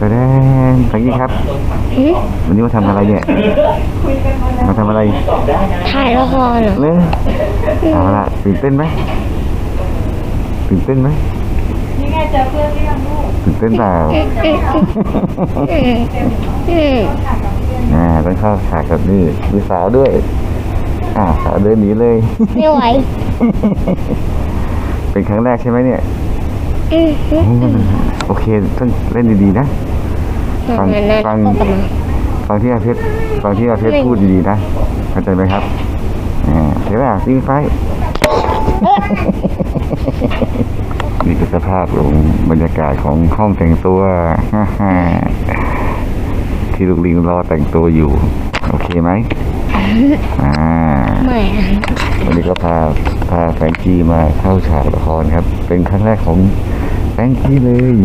กระแดงสังกี้ครับหืมวันนี้มาทำอะไรเนี่ยมาทำอะไรถ่ายละครเหรอเนี่ยเอาละตื่นเต้นไหมตื่นเต้นไหมนี่ไงเจอเพื่อนที่ยังลูกตื่นเต้นเปล่าอืมอืมอ่าต้องเข้าฉากกับนี่มีสาวด้วย อ่าสาวเดินหนีเลย ไม่ไหว เป็นครั้งแรกใช่ไหมเนี่ยอืมอืมอืม โอเคต้องเล่นดีๆนะฟังงั้นนะฟังก็กลับมาฟังที่อาเพชรฟังที่อาเพชรไม่พูดดีๆนะเข้าใจไหมครับอ่าเห็นไหมยิงไฟนี่คือสภาพของบรรยากาศของห้องแต่งตัวที่ลูกลิงรอแต่งตัวอยู่ โอเคไหมอ่าไม่อะวันนี้ก็พาพาแฟรงกี้มาเข้าฉากละครครับ เป็นครั้งแรกของ แฟรงกี้เลย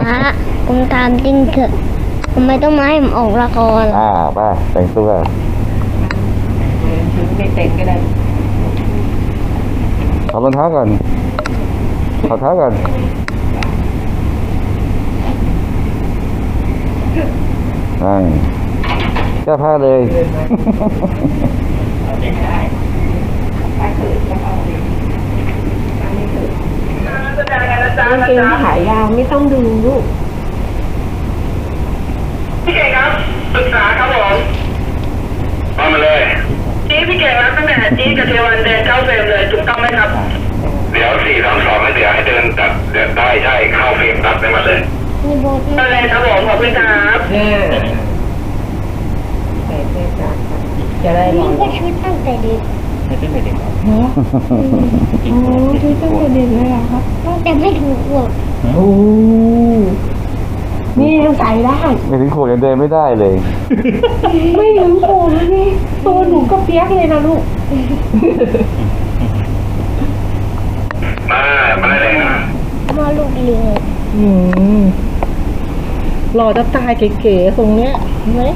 ป้าผมตามจริงเถอะทำไมต้องมาให้ผมออกละครล่ะอ่าป้าแต่งตัวถึงไม่เต็มก็ได้ถอดรองเท้าก่อนถอดเท้าก่อนนั่งแก้ผ้าเลย กางเกงขายาวไม่ต้องดูลูกพี่เก่งครับปรึกษาครับผมมามาเลย จี้พี่เก่งรับตั้งแต่จี้กับเทวันเดินเข้าเฟรมเลยถูกต้องไหมครับเดี๋ยวสี่สามสองให้เดี๋ยวให้เดินตัดเดินได้ใช่เข้าเฟรมตัดไปหมดเลย มีโบทมาเลยครับผมขอบคุณครับจะได้รอนี่ก็ชุดตั้งแต่เด็ก โอ้ชุดตั้งแต่เด็กเลยเหรอครับตั้งแต่ไม่ถูกขวบโอ้นี่ยังใส่ได้ ไม่ถึงขวบยังเดินไม่ได้เลย ไม่ถึงโผล่เลยนี่ตัวหนูก็เปียกเลยนะลูก มามาได้เลยนะมาลูกลิงอืมหล่อจะตายเก๋ๆตรงเนี้ยเฮ้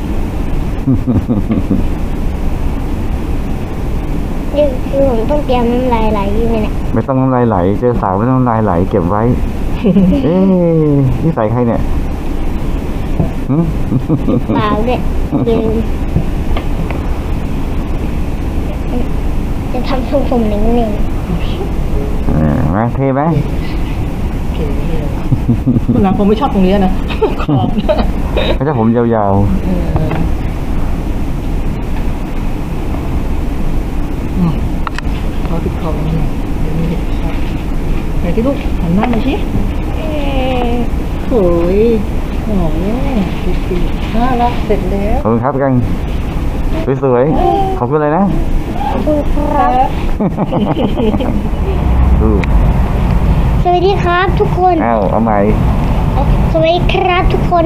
ยนี่คือผมต้องเตรียมน้ำลายไหลอยู่เนี่ยไม่ต้องน้ำลายไหล เจอสาวไม่ต้องน้ำลายไหล เก็บไว้ เอ๊ะนี่ใส่ใครเนี่ยหึเปล่าเนี่ยลืมจะทำทรงผมหนึ่งหนึ่งเออมาเท่ไหมคุณนางคงไม่ชอบตรงนี้นะขอบนะเขาจะผมยาวเอออืมเขาติดคอมันหน่อยเดี๋ยวมีเห็นชัดไหนที่ลูกหันหน้ามาสิโอ้ยโอ้ยดีๆน่ารักเสร็จแล้วๆขอบคุณครับกันสวยๆขอบคุณเลยนะขอบคุณครับดูสวัสดีครับทุกคนอ้าวเอาใหม่สวัสดีครับทุกคน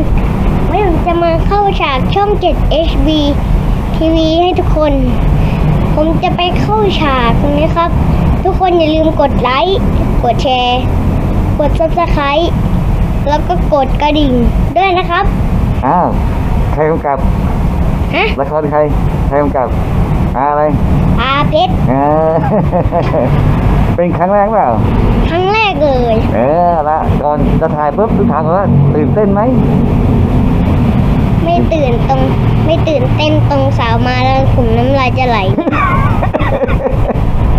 วันนี้ผมจะมาเข้าฉากช่อง 7 HB TV ให้ทุกคน ผมจะไปเข้าฉากนะครับ ทุกคนอย่าลืมกดไลค์กดแชร์ กด subscribe แล้วก็กดกระดิ่งด้วยนะครับ อ้าว ใครกำกับฮะละครใคร ใครกำกับอาอะไรอาเพชรอ่า เป็นครั้งแรกเปล่า ครั้งแรกเลย เออละก่อนจะถ่ายปุ๊บทุกถามก่อนว่าตื่นเต้นไหม ไม่ตื่นตรง ไม่ตื่นเต้นตรงสาวมาแล้วผมน้ำลายจะไหล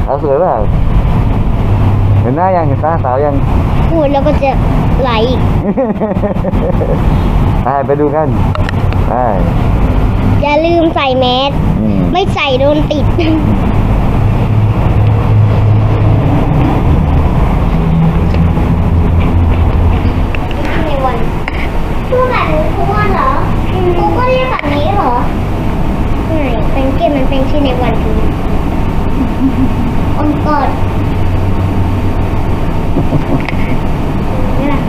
สาวสวยเปล่าเห็นหน้ายังเห็นตาสาวยัง พูดแล้วก็จะไหลอีกไปไปดูกันไปอย่าลืมใส่แมสอืม ไม่ใส่โดนติด ในวันพูดแบบนี้ทุกวันเหรอกูก็เรียกแบบนี้เหรอไหน เป็นเกมมันเป็นชื่อในวันทีอมกอดนี่ล่ะ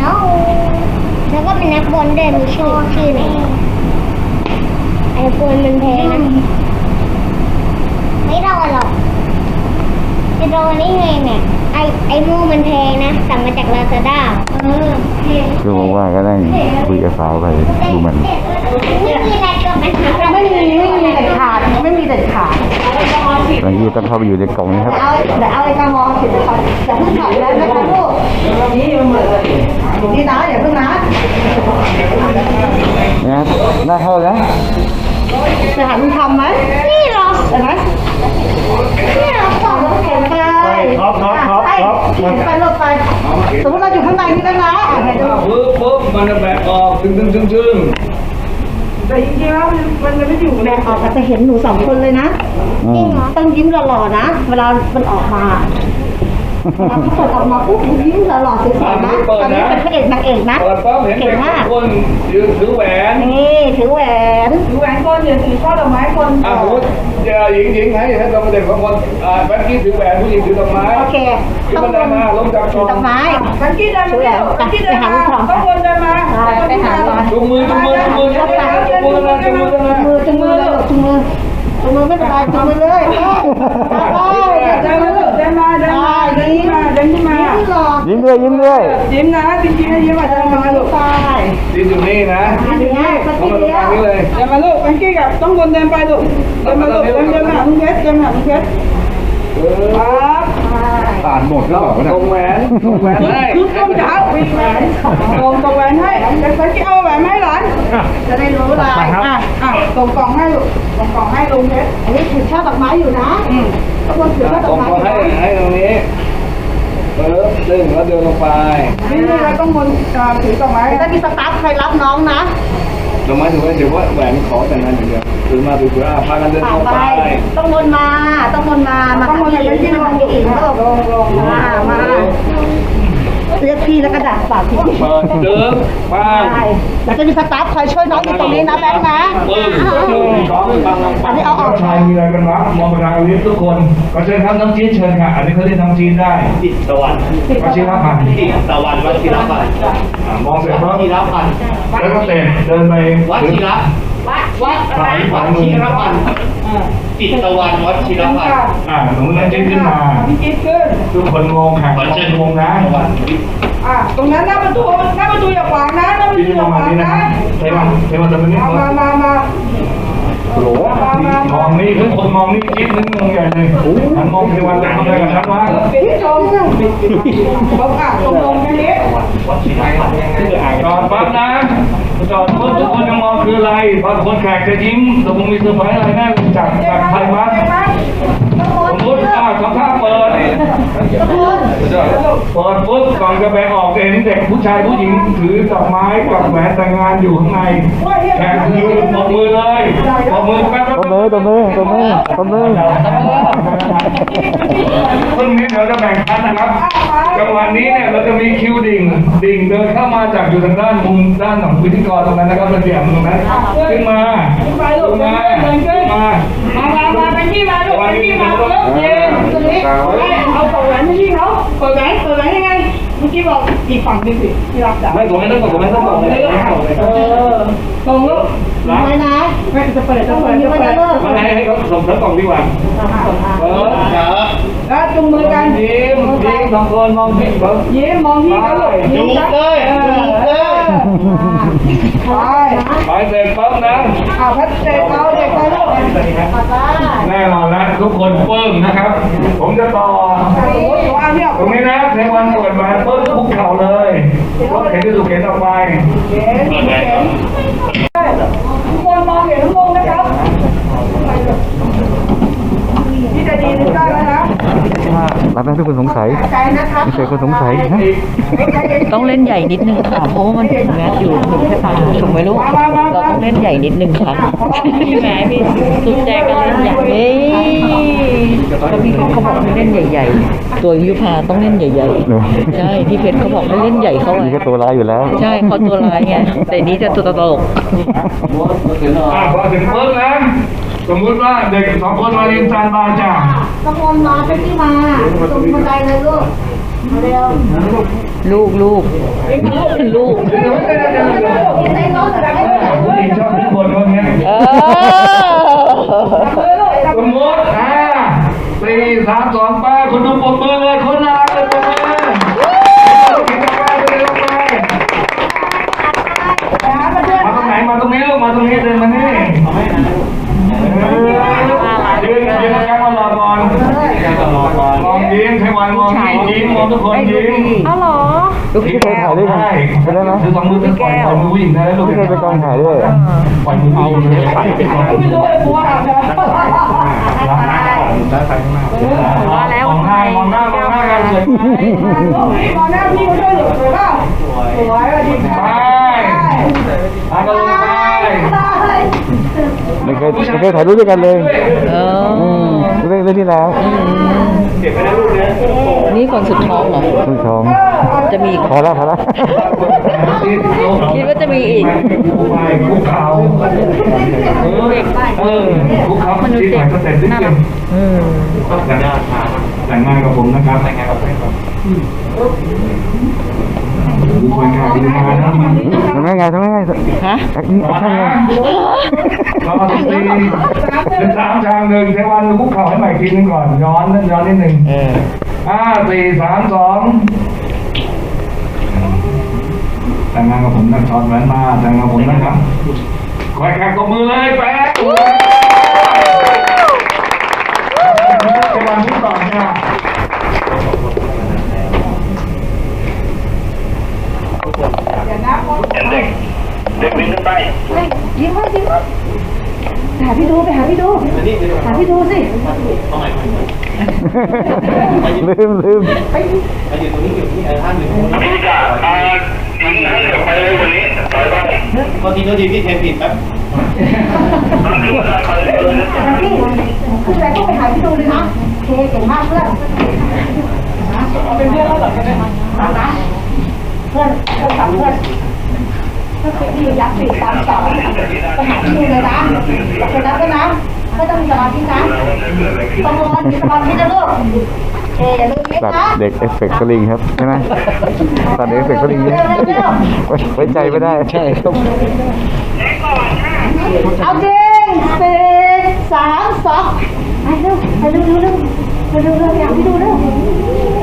no แล้วก็เป็นนักบอลด้วยมีชื่อชื่อในไอโฟนมันแพงนะไม่รอหรอกจะรอได้ไงเนี่ยไอไอโมมันแพงนะสั่งมาจากลาซาด้าเออแพงคือบอกว่าก็นั่งคุยกับสาวไปดูมัน อยู่ตองเข้าไปอยู่ในกล่องนี้ครับเอาเดี๋ยวเอาไอ้กามองสิบก่อนอย่าเพิ่งถอดแล้วนะคะลูกนี่นะอย่าเพิ่งนะนี่ยได้เข้าแล้วจะหันทำไหมนี่เหรอเห็นไหมนี่เรอของเขียนไปครัครับครับไปลงไปสมมติเราอยู่ข้างในนี่นะนะปึ๊บปึ๊บมันจะแบกออกดึงดึงดึงดึง แต่จริงๆแล้วมันมันไม่อยู่แบกออกก็จะเห็นหนูสองคนเลยนะอืมต้องยิ้มหล่อๆนะ เวลามันออกมา เวลาที่เปิดออกมาปุ๊บยิ้มหล่อๆสวยๆนะตอนนี้เป็นพระเอกนางเอกนะเปิดปั๊บเห็นเด็กทุกคนยืนถือแหวนนี่ถือแหวนถือแหวนก้อนเดียวถือช่อดอกไม้คนอะสมมติเจอหญิงหญิงให้ให้ตรงเด็กบางคนอ่าแบงกี้ถือแหวนผู้หญิงถือดอกไม้โอเคขึ้นต้องบันไดมาลงจากถือดอกไม้กันกี้เดินมากันกี้เดินมาต้องวนเดินมาไปหาก่อนจุงมือจุงมือจุงมือจุงมือจุงมือจุงมือจุงมือมือจุงมือเลยจุงมือจุงมือไม่เป็นไรจุงมือเลยไปไปเดินมาเดิ นมาเดินมาเดินขึ้นมาเดินขึ้นมายิ้มหล่อยิ้มด้วยยิ้มด้วยยิ้มนะจริงๆนะยิ้มอะเดินมาลูกไปยืนอยู่นี่นะอันนี้สักต้อทีงมาตรงเดียวกลางนี้เลยเดินมาลูกกันกี้กับต้องวนเดินไปลูกเดินมาลูกเดินเดินมาลุงเพชรเดินมาลุงเพชรเออครับอ่านหมดแล้วเปล่าตรงแหวนตรงแหวนให้ชุดต้มเช้าวีแหวนตรงตรงแหวนให้กันกี้เอาแหวนให้หลานจะได้รู้ลายอะอะส่งกล่องให้ลูกส่งกล่องให้ลุงเพชรอันนี้ถือช่อดอกไม้อยู่นะขบวนถือช่อดตอรกงไม้ก็ให้ให้ตรงนี้เออดึงแล้วเดินลงไปนี่เราต้องวนถือดอกไม้ถ้ามีสตาฟใครรับน้องนะ ดอกไม้ถือว่าถือว่าแหวนขอแต่งงานอย่างเดียวถือมาถือว่าพากันเดินผ่าลงไปไป ต้องวนมา ต้องวนมา มาทางนี้ที่ทางนี้อีกแล้วมา มา เรียกพี่แล้วกระดาษปากพี่เปิดเดิมไปใช่แล้วจะมีสตาฟคอยช่วยน้องอยู่ตรงนี้นะแบงค์นะปึ้งหนึ่งสองสามอันนี้เอาออกชายมีอะไรกันวะมองไปทางอลิฟทุกคนก็เชิญครับน้องจีนเชิญค่ะอันนี้เขาเรียกน้องจีนได้จิตตะวันวชิรพันธ์จิตตะวันวัชิรพันธ์อ่ามองเสร็จปั๊บชิรพันธ์แล้วก็เตะเดินไปวัชิระ วัดวัดสายขวามือชิรพันธ์จิตตะวันวัชิรพันธ์อ่าหนูน้องจีนขึ้นมาพี่จิ๊ดขึ้นทุกคนงงค่ะขอเชิญงงนะตะวันวิทย์อะตรงนั้นหน้าประตูหน้าประตูอย่าขวางนะหน้าประจีตูนอย่าประขมาณวางนี้นะนะครับเทวันเทวันจะเป็นนี่มามามามา โหลมองนี่ทุกคนมองนี่จีนนึงงงใหญ่เลยหันมองเทวันจะทำอะไรกันครับวะปิดชมปิดปิดปิดบอกอะตรงงแค่นี้วัชิรพันธ์จอดปั๊บนะจอดปุ๊บทุกคนจะมองคืออะไรพอคนแขกจะยิ้มตกลงมีเซอร์ไพรส์อะไรแน่จากจากไทยมัสสมมติ อ้าเขาถ้าเปิดเปิดปุ๊บกล่องจะแบงออกเห็นเด็กผู้ชายผู้หญิงถือดอกไม้กับแหวนแต่งงานอยู่ข้างในแขกคือปรบมือเลยปรบมือแป๊บตบมือตบมือตบมือตบมือ งนี้เดี๋ยวจะแบ่งคันนะครับ จังหวะนี้เนี่ยเราจะมีคิวดิ่ง ดิ่งเดินเข้ามาจากอยู่ทางด้านมุมด้านของพิธีกรตรงนั้นนะครับระเบียบตรงนั้นขึ้นมาขึ้นมาขึ้นเดินขึ้นมามามามาไปที่มาลูกไปที่มาลูกเย้ตรงนี้เอาเปิดแหวนไปที่เขาเปิดแหวนเปิดแหวนยังไงเมื่อกี้บอกอีกฝั่งนึงสิที่รับจากไม่ผมไม่ต้องผมไม่ต้องบอกเลยเออตรงลูกไม่นะไม่จะเปิดจะเปิดจะเปิดมาให้ให้เขาส่งเสริมกล่องดีกว่าเปิดครับ แล้วจุงมือกันยิ้มยิ้มสองคนมองพี่เบิร์ยิ้มมองที่เขาลูกยิ้มนะเออเออไปไปเสร็จปั๊บนะอ่าพัดเด็กเอาเด็กไปลูกแน่นอนแล้วทุกคนปลื้มนะครับ ผมจะต่อสมมติหนูเอาเนี่ยตรงนี้นะในวันเปิดมาปุ๊บคุกเข่าเลยรถเข็นที่ถูกเข็นออกไปเห็นเห็นทุกคนมองเห็นทุกคนนะครับพี่จะดีนึกได้ แล้วนะรับได้ทุกคนสงสัยใจนะครับไม่เคยคนสงสัยนะต้องเล่นใหญ่นิดนึงค่ะเพราะว่ามันถึงแมสอยู่ถึงแค่ตาถูกไหมลูกเราต้องเล่นใหญ่นิดนึงค่ะพี่แม่พี่สุดแจก็เล่นใหญ่เฮ้ยก็พี่เพชรเขาบอกให้เล่นใหญ่ ๆ ตัวยุพาต้องเล่นใหญ่เนอะๆใช่พี่เพชรเขาบอกให้เล่นใหญ่เขาไว้นี่ก็ตัวร้ายอยู่แล้ว ใช่เขาตัวร้ายไงแต่นี้จะตัวตลกอะพอถึงปุ๊บนะ สมมุติว่าเด็กสองคนมาเรียนจานบาจ้าตะโกนมาไปที่มาตรงบันไดเลยลูกมาเร็วลูกลูกลูกใส่น้องแต่ไม่ได้ผู้หญิงชอบทุกคนคนนี้เออสมมติอ่าสี่สามสองไปคนดูปรบมือเลยคนน่ารักเลยปรบมือกินกาแฟไปเลยลงไปมาตรงไหนมาตรงนี้ลูกมาตรงนี้เดินมานี่เออยืนยืนกลางมารอก่อนมองยิ้มให้วันมองยิ้มยิ้มมองทุกคนยิ้ม ลู พี่เคยถ่ายด้วยกันไปได้ไหม คือสองมือเป็นปล่อยปล่อยมือวิ่งได้แล้วลูกพี่เคยไปกองถ่ายด้วยปล่อยมือเอาเลยใส่ไปก่อนไม่รู้ไอ้บัวอาบน้ำว่าแล้วมองหน้ามองหน้ามองหน้ากันสวยไหมมองหน้าพี่เขาด้วยเหรอสวยเปล่าสวยสวัสดีค่ะไปมากันเลยไปไม่เคยไม่เคยถ่ายรูปด้วยกันเลยเอออืมเรื่องเรื่องที่แล้ว นี่คนสุดท้องเหรอคุณชมจะมีอีกพอแล้วพอแล้วคิดว่าจะมีอีกไปคุกเข่าเออคุกเข่ามันดูเด็กสเต็ปนิดนึงอืมแต่งงานกับผมนะครับแต่งงานกับผมครับ ดูคนงานดูงานนะทำไงไงทำไงไงฮะแอคนี่แอคชั่นไงรอสักทีเป็นสามชามหนึ่งเทวันคุกเข่าให้ใหม่ทีนึงก่อน ย้อนย้อนนิดหนึ่งเออห้าสี่สามสองแต่งงานกับผมนะช็อตแหวนมาแต่งงานกับผมนะครับคอยแขกตบมือเลยแป๊ะ เด็กวิ่งขึ้นไปยิ้มให้ยิ้มให้ไปหาพี่ดูไปหาพี่ดูหาพี่ดูสิลืมลืมพี่กะอ่ายิงให้เร็วไปเลยวันนี้ถอยไปโทษทีโทษทีพี่เทมผิดแป๊บขึ้นมาถอยเลยพี่ขึ้นไปก็ไปหาพี่ดูเลยนะโอเคเก่งมากเพื่อนเอาเป็นเพื่อนแล้วเหรอกันไหมนะเพื่อนเพื่อนสามเพื่อน ก็คือพี่ยักษ์สี่สามสองไปหาพี่ดูเลยนะโอเคนะเพื่อนนะไม่ต้องมีสมาธินะต้องมีสมาธินะลูกเออย่าลืมคิดตัดนะเด็กเอฟเฟกต์สลิงครับใช่ไหมตัดเด็กเอฟเฟกต์สลิงเนี่ยไว้ไว้ใจไม่ได้ใช่ครับเอาจริงสี่สามสองไปเร็วไปเร็วเร็วเร็วไปเร็วเร็วอยากไปดูเร็ว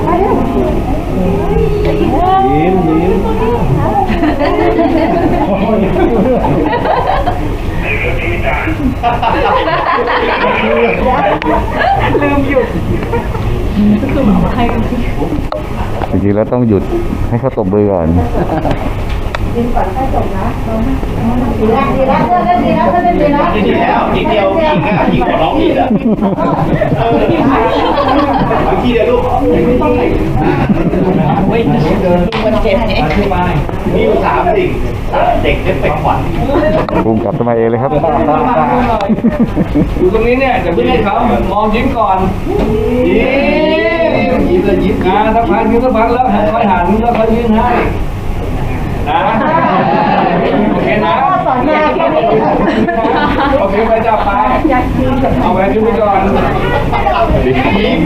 ไปเร็วยิ้มยิ้ม ลืมหยุดจริงๆแล้วต้องหยุดให้เขาตบมือก่อน ดีแล้วดีแล้วเพื่อนเล่นดีแล้วเพื่อนเล่นดีแล้วดีแล้วอีกเดียวอีกอะอีกขอร้องผิดอะเอออีกทีเดียวลูกมันเจ็บเนี่ยมีอยู่สามสิ่งสามเด็กเอฟเฟกต์ขวัญภูมิกลับทำไมาเองเลยครับอยู่ตรงนี้เนี่ยเดี๋ยวพี่ให้เขามองยิ้มก่อนยิ้มยิ้มเลยยิ้มนะสักพักยิ้มสักพักแล้วค่อยหันแล้วค่อยยิ้มให้ นะโอเคนะสอนมาแค่นี้โอเคไปจับไปเอาแหวนยิ้มไปก่อนยิ้ม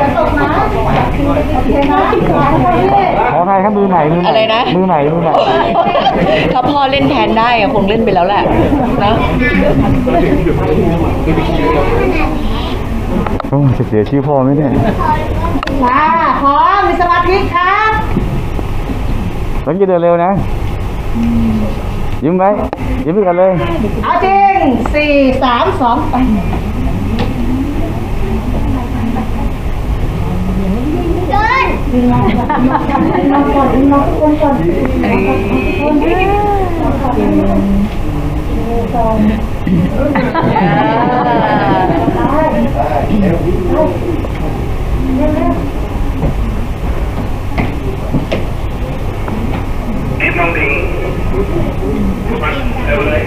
จะตกนะโอเคนะขอใครครับมือไหนมือไหนอะไรนะ มือไหนมือไหนถ้าพ่อเล่นแทนได้อะคงเล่นไปแล้วแหละนะโอ้จะเสียชื่อพ่อไหมเนี่ยมาพร้อมมีสมาธิครับต้องจะ เดินเร็วนะยิ้มไว้ยิ้มไปกั นเลยเอาจริงสี่สามสองไปเดินดึงลงก่อนดึงลงก่อนดึงลงก่อนก่อนรีบมองถึงเร็วเลย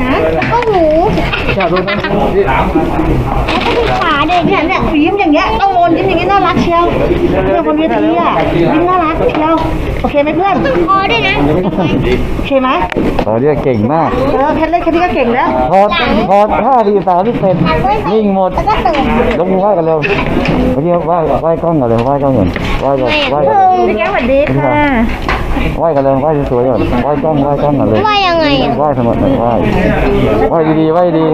นะแล้วก็หูแล้วก็มีขา เด็กเนี่ยเนี่ยยิ้มอย่างเงี้ยต้องวนยิ้มอย่างเงี้ยน่ารักเชียวเพื่อนบนเวทีอะยิ้มน่ารักเชียวโอเคไหมเพื่อนคอด้วยนะโอเคไหมตอนนี้เก่งมาก เออแค่เล่นแค่นี้ก็เก่งแล้วพอพอห้าทีสามที่เสร็จนิ่งหมดแล้วก็ตื่นยกมือไหว้กันเร็วเมื่อกี้ไหว้ไหว้กล้องก่อนเลยไหว้กล้องก่อนไหว้ก่อนไหว้ก่อนพี่แก้วสวัสดีค่ะ ไหว้กันเลยไหว้สวยๆก่อนไหว้กล้องไหว้กล้องกันเลยว่ายังไงอะไหว้สมดไหว้ไหว้ดีๆไหว้ดี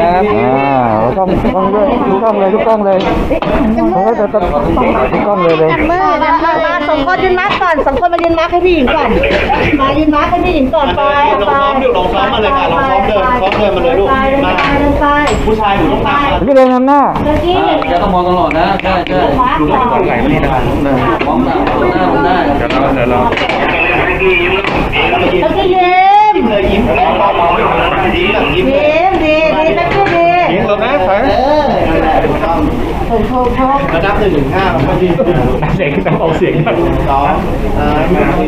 ครับอ่าแล้วกล้องกล้องด้วยทุกกล้องเลยทุกกล้องเลยเขาก็จะต้องทุกกล้องเลยเลยจับมือจับมืมาอมาสองคนยืนมาร์กก่อนสองคนมายืนมาร์กให้พี่หญิงก่อนมายืนมาร์กให้พี่หญิงก่อนไปไปลองซ้อมดูลองซ้อมมาเลยค่ะลองซ้อมเดินซ้อมเดินมาเลยลูกไปเดินมาไปเดินไปผู้ชายหนูต้องตามมาพี่เดินนำหน้าเมื่อกี้ จะต้องมองตลอดนะใช่ใช่ลุงต้องกดไหลนี่นะครับมองตาม มองหน้าผมได้เดี๋ยวเราเดี๋ยวเราเมื่อกี้ยิ้มเลยยิ้มมองมองมองไม่ทันยิ้มแบบยิ้มยิ้มดีดีเมื่อกี้ดียิ้มเราแม่ฝันเออถูกถูกถูกระดับหนึ่งถึงห้าเราก็ยิ้มเสียงต้องออกเสียงสองสามสี่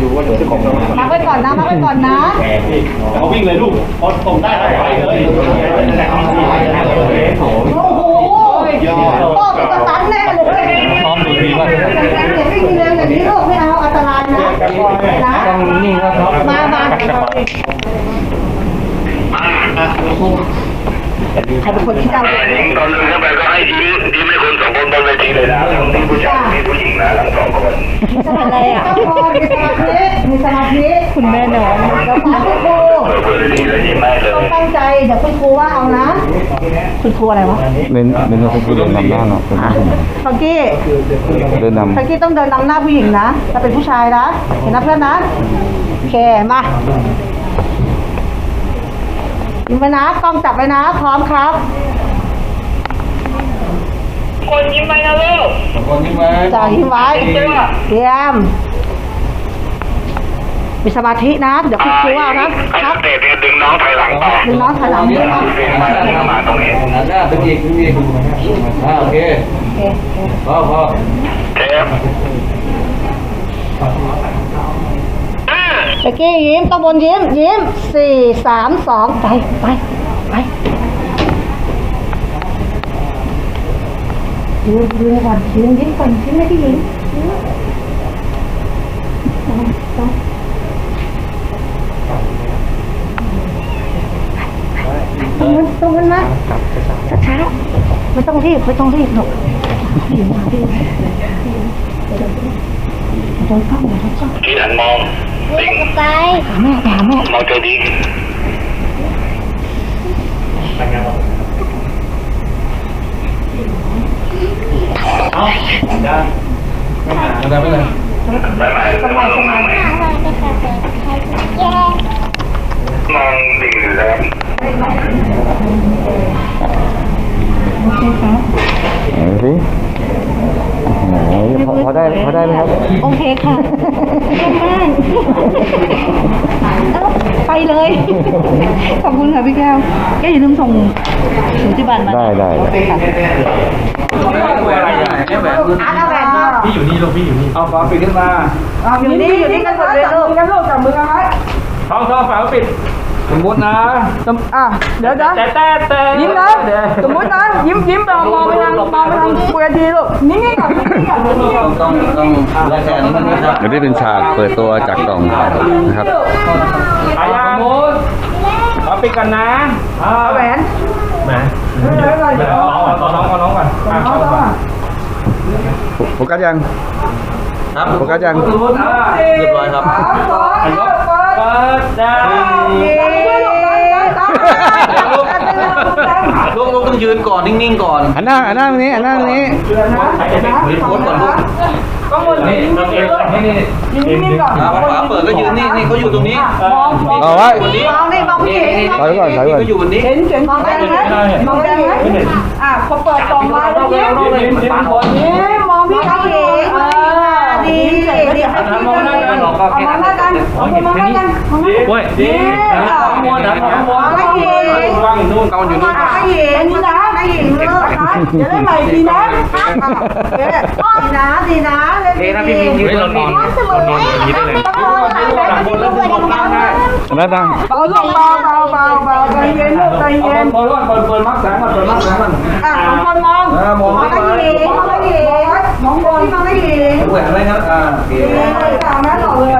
ดูว่าเดี๋ยวจะของเรามาร์กไว้ก่อนนะมาร์กไว้ก่อนนะเขาวิ่งเลยลูกพอผมได้ไปเลยโอ้โหยอดโอ้กระสันแน่เลยพร้อม ดีมากอย่าวิ่งเร็วอย่างนี้ลูกไม่เอาอันตรายนะนะนิ่งครับมามาใครเป็นคนที่เก้าหญิงตอนนึงเข้าไปก็ให้ยิ้มยิ้มให้คนสองคนบนเวทีเลยนะทั้งผู้ชายทั้งผู้หญิงนะทั้งสองคนอะไรอะ คุณแม่น้องเดี๋ยวฟังคุณครูเปิดเวทีแล้วยิ้มให้เลยต้องตั้งใจ เดี๋ยวคุณครูว่าเอานะ คุณครูอะไรวะเดินเดินมาคุณเดินนำหน้าเนาะเป็นผู้หญิงฟังกี้เดินนำฟังกี้ต้องเดินนำหน้าผู้หญิงนะถ้าเป็นผู้ชายนะเห็นนะเพื่อนนะโอเคมายิ้มไปนะกล้องจับไว้นะ พร้อมครับ คนยิ้มไปนะลูกคนนี้มาจ่ายยิ้มไว้เตรียม มีสมาธินะ เดี๋ยวคุณครูว่าเอานะให้ครับเตจดึงน้องถอยหลังต่อดึงน้องถอยหลังนิดนึงเรียนมาแล้วมาตรงนี้หนหน้าเป็นอีกเป็นอีกอ่าโอเคโอเคโอเคพอพอเทปเมื่อกี้ยิ้มต้องบนยิ้ม ยิ้มสี่สามสองไปไปไปยืนยืนก่อนยืนยิ้มก่อนยิ้มไม่ได้ยิ้มต้องต้อง ต้องมันต้องมันนะช้าๆไม่ต้องรีบไม่ต้องรีบหรอกพี่มาพี่โดนกล้องโดนกล้องที่หันมองลิงไปหาแม่หาแม่มองเจอดีไม่ได้ไม่ได้ไปไหนมองลงมาไหมมองดิ่งแล้ว ไหนสิโอ้โหพอพอได้พอได้ไหมครับ โอเคค่ะเยี่ยมมากไปเลย ขอบคุณค่ะพี่แก้ว แก้วอย่าลืมส่งถึงที่บ้านมาได้ได้ โอเคค่ะ อะไรอะแค่แบบอาร์ตเอาแหวนมาพี่อยู่นี่ลูกพี่อยู่นี่เอาฝาปิดขึ้นมา อยู่นี่อยู่นี่กันหมดเลยลูกกันลูกจับมือกันไว้ท้องท้องฝาปิด สมมตินะอะเดี๋ยวเดี๋ยวแต่แต่แต่ยิ้มนะสมมตินะยิ้มยิ้มไปมองไปทางมองไปทางคุยกันทีลูกนิ่งๆก่อนนิ่งๆก่อนต้องต้องต้องแล้วแต่นี้มันนะครับอันนี้เป็นฉากเปิดตัวจากกล่องนะครับอายามุดเอาปิดกันนะเอาแหวนแหมน้องก่อนน้องก่อนน้องก่อนเอาเข้ามาโฟกัสยังครับโฟกัสยังสมมติเรียบร้อยครับ สามสองหนึ่งเปิดเปิดได้ลูกลูกต้องยืนก่อนนิ่งๆก่อนอันหน้าอันหน้าตรงนี้อันหน้าตรงนี้ยืนโพสก่อนลูกต้องบนนี่ยิ้มนี่นี่ยิ้มนิ่งๆก่อนอ่าฝาเปิดก็ยืนนี่นี่เขาอยู่ตรงนี้มองมองเอาไว้คนนี้มองนี่มองพี่เห็นถอยก่อนถอยก่อนก็อยู่วันนี้เห็นเห็นมองได้ไหมมองได้ไหมอะพอเปิดกล่องมาแล้วยิ้มยิ้มยิ้มคนยิ้มมองพี่พี่เขาเขาเอเห็งนอ่า ดีดีดีดีให้พี่กันเอามาหน้ากันเอามาหน้ากันเอามาโอ้ยดีนะมวนนะมวนวางอยู่นู่นกำอยู่นู่นไม่ห็อันะไม่เห็นเลิกนะจะได้ใหม่ดีนะเอ๊ะดีนะดีนะเล่นดีนะพี่เฮ้ยเรานอนเรานอนอย่างนี้ได้เลยต้องรอหลังแล้วบนแล้วบนล่างได้อันนั้นดังเบาลงเบาเบาเบาเบาใจเย็นลูกใจเอาเย็นเปิดก่อนเปิดเปิดมักแสงก่อนเปิดมักแสงก่อนอะคนมองเออมองไม่ไม่เห็เห็นมองไม่เห็ นมองบนมองไม่เห็นแหวนอะไรครับอ่าโอเคตามนั้นหรอเลย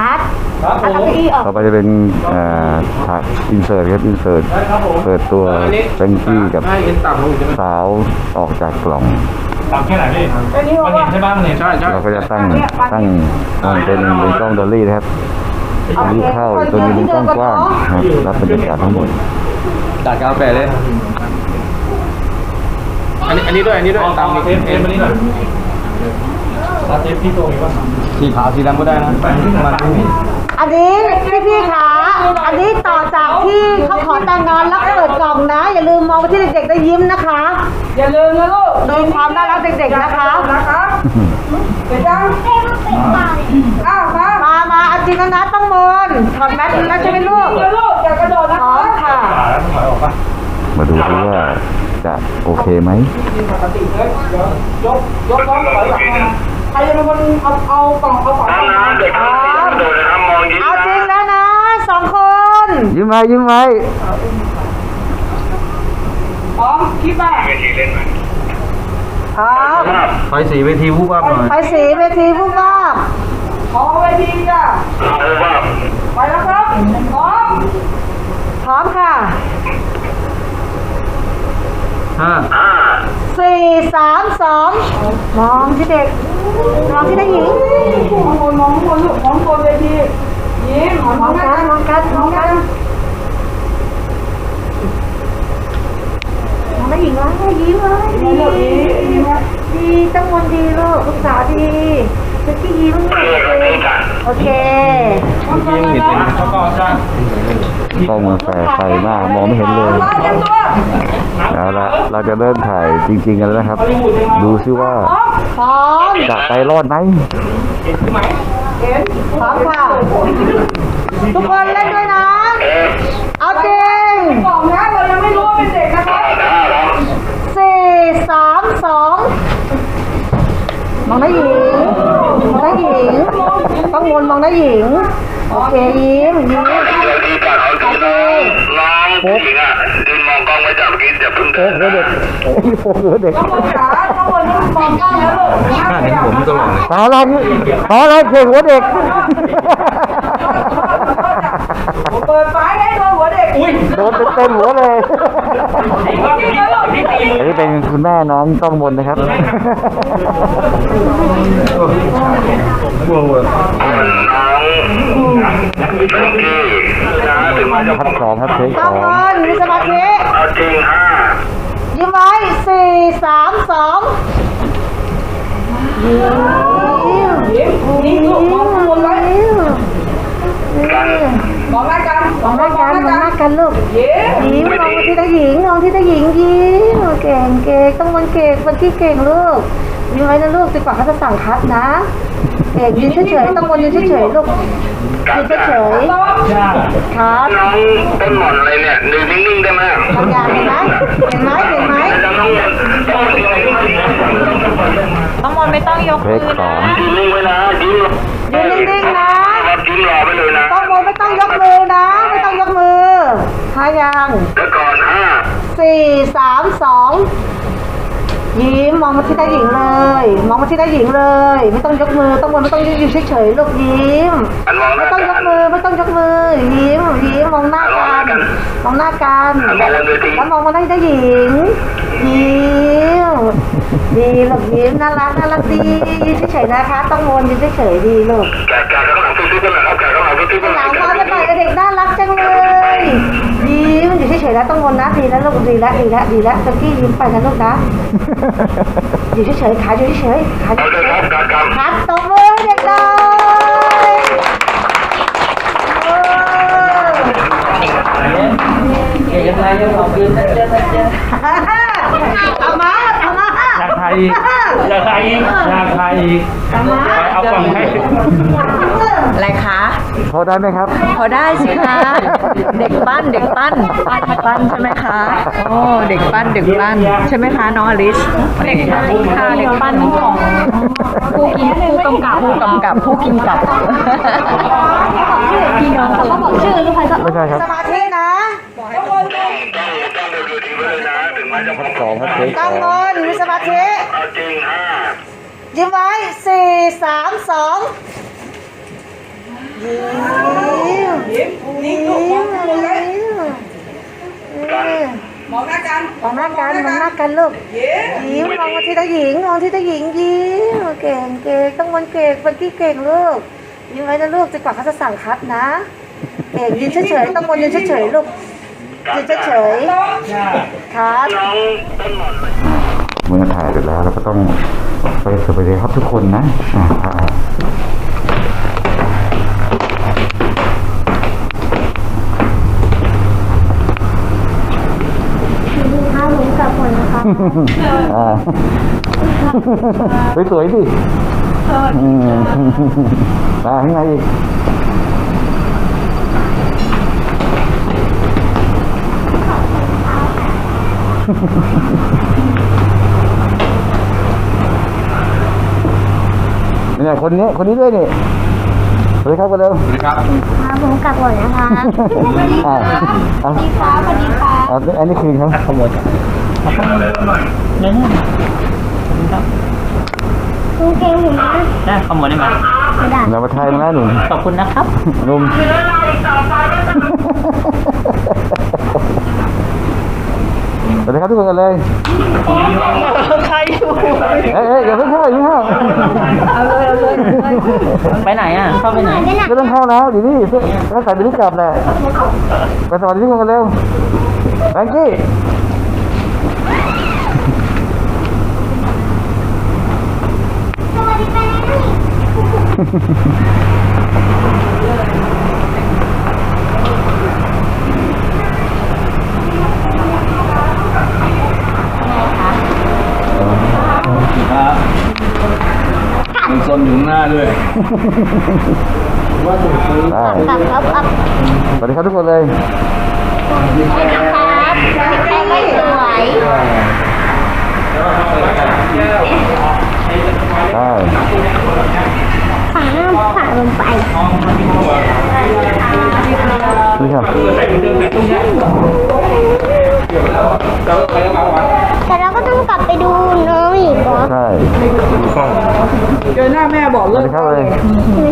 อาร์ตครับผอาร์ตมเอาเก้าอี้ออก ต่อไปจะเป็นเอ่อฉากอินเสิร์ตครับอินเสิร์ตครับผมเปิดตัวแฟรงกี้กับให้เอ็นต่ำลงใช่ไหมสาวออกจากกล่อง ต่ำแค่ไหนพี่มันเห็นใช่บ้างมันเห็นใช่ใช่เราก็จะตั้งตั้งอ่าเป็นเป็นกล้องดอลลี่นะครับรีบเข้าตัวนี้เป็นกล้องกว้างนะครับรับบรรยากาศทั้งหมด ตัดกาแฟเลย อันนี้อันนี้ด้วยอันนี้ด้วยตามเทปเทปมานี่หน่อยตาเทปพี่ตัวมีป่ะสีขาวสีดำก็ได้นะมันอันนี้พี่พี่ๆขาอันนี้ต่อจากที่เขาขอแต่งงานแล้วเปิดกล่องนะ อย่าลืมมองไปที่เด็กๆได้ยิ้มนะคะ อย่าลืมนะลูกดูความน่ารักเด็กๆนะคะนะคะเดี๋ยวจังอ้าวมามามาเอาจริงแล้วนะต้องมนถอดแมสแล้วใช่ไหมลูกลูกอย่ากระโดดนะพร้อมค่ะแล้วถอยออกป่ะมาดูซิว่า จะโอเคไหมยกน้องถอยหลังมาใครจะเป็นคนเอาเอากล่องเอาของน้ำนะเด็กทั้งสี่กระโดดนะครับมองยิ้มเอาจริงนะแล้วนะสองคนยิ้มไว้ยิ้มไว้พร้อมคิดว่าเวทีเล่นไหมพร้อมครับไฟสีเวทีวูบวับหน่อยไปสีเวทีผู้ว่าขอเวทีจ้ะเอาว่าไปแล้วครับพร้อมพร้อมค่ะ ห้าห้าสี่สามสองมองที่เด็ก มองที่ได้หญิงมองบนมองบนลูกมองบนเวทียิ้มมองกันมองกันมองกันมองได้หญิงวะยิ้มเลยดีดีตั้งมนดีลูกลูกสาวดีเป็นที่ยิ้มเพื่อนกันกัน โอเคยิงเห็นเลยแล้วก็จ้างกล้องมันแฝงไฟมากมองไม่เห็นเลยเอาละเราจะเริ่มถ่ายจริง ๆ กันแล้วนะครับ ดูซิว่าพร้อมจะไปรอดไหมพร้อมค่ะทุกคนเล่นด้วยนะ เอาจริงกล่องนะเรายังไม่รู้ว่าเป็นเด็กนะคะห้าหรอสี่สามสองมองได้หญิง มองได้หญิง ต้อง วนมองได้หญิง โอเคยิ้มยิ้มเดี๋ยวดีก่อนเอาดีนะน้องผู้หญิงอะยืนมองกล้องไว้จับกินอย่าเพิ่งเดินนะโอ้โหเด็กต้องวนขาต้องวนมองกล้องแล้วลูกห้าเห็นผมตลอดเลยขออะไรขออะไรเข่งหัวเด็กเปิดไฟให้โดนหัวเด็กโดนเต็มๆหัวเลยอันนี้เป็น คุณแม่น้องต้องมนนะครับวัววัวน้องเฟรนกี้นะถึงมาจะพัดสองครับเทคสต้อองงวนมีสมาธิเอาจริงห้ายิ้มไว้สี่สามสองยิ้มยิ้มยิ้มลูกมองข้างบนไว้กันม องหน้ากันมองหน้ากันมองหน้ากันลูกยิ้มมองที่ตาหญิงมองที่ตาหญิงยิ้มเก่งเก่งต้องมันเก่งมันที่เก่งลูกยิ้มไว้นะลูกจนกว่าเขาจะสั่งคัดนะเก่งยืนเฉยๆต้องวนยืนเฉยๆลูกยืนเฉยๆครับน้องต้นหม่อนอะไรเนี่ยดูนิ่งๆได้ไหมทำยาเห็นไหมเห็นไหมเห็นไหมแล้วน้องต้องนิ่งน้องมนต์ไม่ต้องยกเทมืคอสอนะงนิ่งไว้นะยิ้มยืนนิ่งๆนะายังแล้วก่อนห้าสี่สามสองยิ้มมองมาที่ตาหญิงเลย มองมาที่ตาหญิงเลย ไม่ต้องยกมือต้องวนไม่ต้องยืนอยู่เฉยๆลูกยิ้มอันมองหไม่น้าต้องยกักนมือไม่ต้องยกมือ ยิ้มยิ้มมองหน้ากันมองหน้ากันอันมองบนเวทีแล้วมองมาได้ตาหญิงยิ้มดีลูกยิ้มน่ารักน่ารักดียืนเฉยๆนะคะ ต้องวนยืนเฉยๆดีลูกแกะแกะข้างหลังซุบๆกันหน่อยครับแกะข้างหลังซุบๆกันหหน่ลัอยงมาจะหน่อยเด็กน่ารักจังเลย ยิ้มอยู่เฉยๆแล้วต้องวนนะดีแล้วลูกดีแล้วดีแล้วดีแล้วตะกี้ยิ้มไปนะลูกนะอยู่เฉยๆขาอยู่เฉยๆขาอเอายู่เลยเฉครับยการกรรมๆครับตบมือให้เด็กเลยเออเก่งอะไรยังเอาคืนนะเจ้านะเจ้าเอามาเอามาอยากใครอีกอยากใครอีกอยากใครอีกไปเอากล่องให้ อะไรคะพอได้ไหมครับ พอได้สิคะเด็กปั้นเด็กปั้นปั้นใช่ไหมคะโอ้เด็กปั้นเด็กปั้นใช่ไหมคะน้องอลิสเด็กปั้นค่ะเด็กปั้นของผู้กินผู้กำกับผู้กำกับผู้กินกับพี่น้องเขาบอกชื่อลูกใครก็ไม่ใช่ครับสมาธินะต้องต้องต้องดูทีไว้เลยนะถึงแม้จะมองสองครับเทคสตั้องงบนมีสมาธิเอาจริงห้ายิ้มไว้สี่สามสอง ยิ้มยิ้มยิ้มยิ้มกันยมองหน้ากันมองหน้ากันมองหน้ากันลูกยิ้มมองมาที่ตาหญิงมองที่ตาหญิงยิ้มเก่งเก่งต้องมันเก่งเป็นที่เก่งลูกยิ้มไว้นะลูกจนกว่าเขาจะสั่งคัดนะเก่งยืนเฉยๆต้องวนยืนเฉยๆลูกยืนเฉยๆครับน้องต้นหมอนเมื่อถ่ายเสร็จแล้วเราก็ต้องไปสวัสดีครับทุกคนนะ บก่อนนะคะอ่าสวยๆสิอืมมาข้างในอีกเนี่ยคนนี้ คนนี้ด้วยนี่สวัสดีครับกันเร็วข้าวผมกลับก่อนนะคะอ่าอ่าดีค่ะสวัสดีค่ะอ่าอันนี้คืนครับขโมย นั่นกางเกงผมนะได้ขโมยได้ไหมไม่ได้เรามาทายนะหนุ่มขอบคุณนะครับหนุ่มสวัสดีครับทุกคนกันเลยใครอยู่เอ้ยเอ้ยอย่าเพิ่งเข้าอย่าเพิ่งเข้าเอาเลยเอาเลยไปไหนอะ เข้าไปไหนไม่ได้ไม่ต้องเข้าแล้วอยู่นี่ก็ใส่ไปที่กลับแหละไปสวัสดีทุกคนกันเร็วแบงกี้ สวัสดีค่ะ มันซนอยู่ข้างหน้าด้วยได้กลับครับอัพสวัสดีครับทุกคนเลยสวัสดีครับใครไม่สวยได้ฝ่าหน้าฝ่า ลงไปนี่ครับแต่เราก็ต้องกลับไปดูน้องอีกเหรอใช่เจอหน้าแม่บอกสเลิวัสกดีครับเลย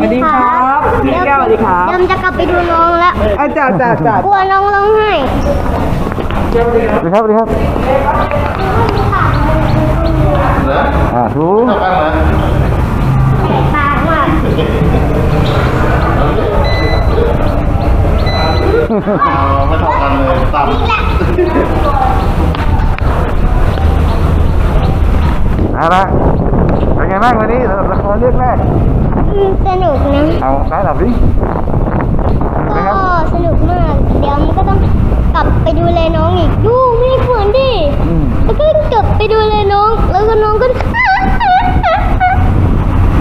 สวัสดีครับพี่แก้วสวัสดีครับเดิมจะกลับไปดูน้องแล้ว อาจารย์จ้าจ้ากลัวน้องร้องไห้สวัสดีครับสวัสดีครับ อ่าถูปากมาก ไม่เท่ากันเลยต่ำนี่แหละเอาละเป็นไงบ้างวันนี้ละครเรื่องแรกอืมสนุกนะ เอาได้หลับดิเป็นไงก็สนุกมาก เดี๋ยวมันก็ต้องกลับไปดูแลน้องอีกดูไม่เหมือนดิอืมแล้วก็กลับไปดูแลน้อง แล้วก็น้องก็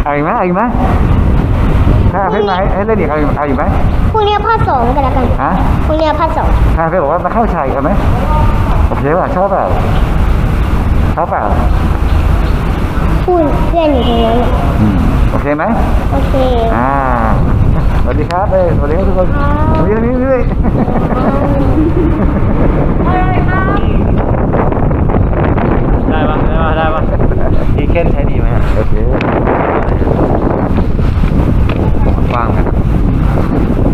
เอาอีกไหมเอาอีกไหม ถ้าเพ่นไหมเอ้ยเล่นเด็กเอาอยู่ไหมพรุ่งนี้ภาคสองกันแล้วกันฮะพรุ่งนี้ภาคสองค่าเพ่นบอกว่ามาเข้าชายกันไหมโอเคป่ะชอบเปล่าชอบเปล่าพูดเพื่อนอยู่ตรงนั้โอเคไหมโอเคอ่าสวัสดีครับเอ้ยสวัสดีครับทุกคนสวัสดีครับพี่ได้ปะได้ปะได้ปะอีเค้นใช้ดีไหมโอเค ว้างนะครับ